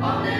заповнена земля,